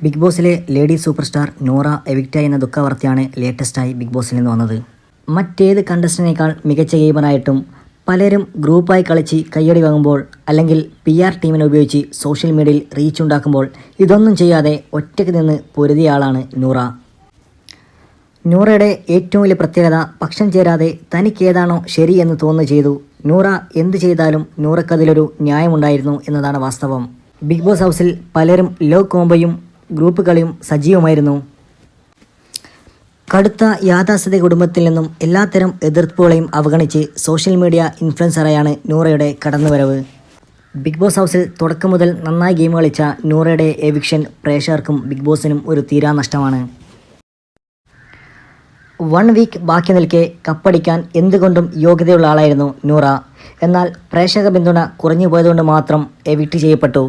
Big ബോസിലെ lady super star Nora എവിക്റ്റ എന്ന ദുഃഖവാർത്തയാണ് ലേറ്റസ്റ്റായി ബിഗ് ബോസിൽ നിന്ന് വന്നത്. മറ്റേത് കണ്ടസ്റ്റിനേക്കാൾ മികച്ച ഗെയിമറായിട്ടും പലരും ഗ്രൂപ്പായി കളിച്ച് കയ്യടി വാങ്ങുമ്പോൾ അല്ലെങ്കിൽ പി ആർ ടീമിനെ ഉപയോഗിച്ച് സോഷ്യൽ മീഡിയയിൽ റീച്ച് ഉണ്ടാക്കുമ്പോൾ ഇതൊന്നും ചെയ്യാതെ ഒറ്റയ്ക്ക് നിന്ന് പൊരുതിയ ആളാണ് നൂറ. നൂറയുടെ ഏറ്റവും വലിയ പ്രത്യേകത പക്ഷം ചേരാതെ തനിക്കേതാണോ ശരി എന്ന് തോന്നുന്നു ചെയ്തു. നൂറ എന്ത് ചെയ്താലും നൂറക്കതിലൊരു ന്യായമുണ്ടായിരുന്നു എന്നതാണ് വാസ്തവം. ബിഗ് ബോസ് ഹൗസിൽ പലരും ലോ കോംബോയും ഗ്രൂപ്പ് കളിയും സജീവമായിരുന്നു. കടുത്ത യാഥാസ്ഥിതി കുടുംബത്തിൽ നിന്നും എല്ലാത്തരം എതിർപ്പുകളെയും അവഗണിച്ച് സോഷ്യൽ മീഡിയ ഇൻഫ്ലുവൻസറായാണ് നൂറയുടെ കടന്നുവരവ്. ബിഗ് ബോസ് ഹൗസിൽ തുടക്കം മുതൽ നന്നായി ഗെയിം കളിച്ച നൂറയുടെ എവിക്ഷൻ പ്രേക്ഷകർക്കും ബിഗ് ബോസിനും ഒരു തീരാ നഷ്ടമാണ്. വൺ വീക്ക് ബാക്കി നിൽക്കെ കപ്പടിക്കാൻ എന്തുകൊണ്ടും യോഗ്യതയുള്ള ആളായിരുന്നു നൂറ. എന്നാൽ പ്രേക്ഷക പിന്തുണ കുറഞ്ഞു പോയതുകൊണ്ട് മാത്രം എവിക്റ്റ് ചെയ്യപ്പെട്ടു.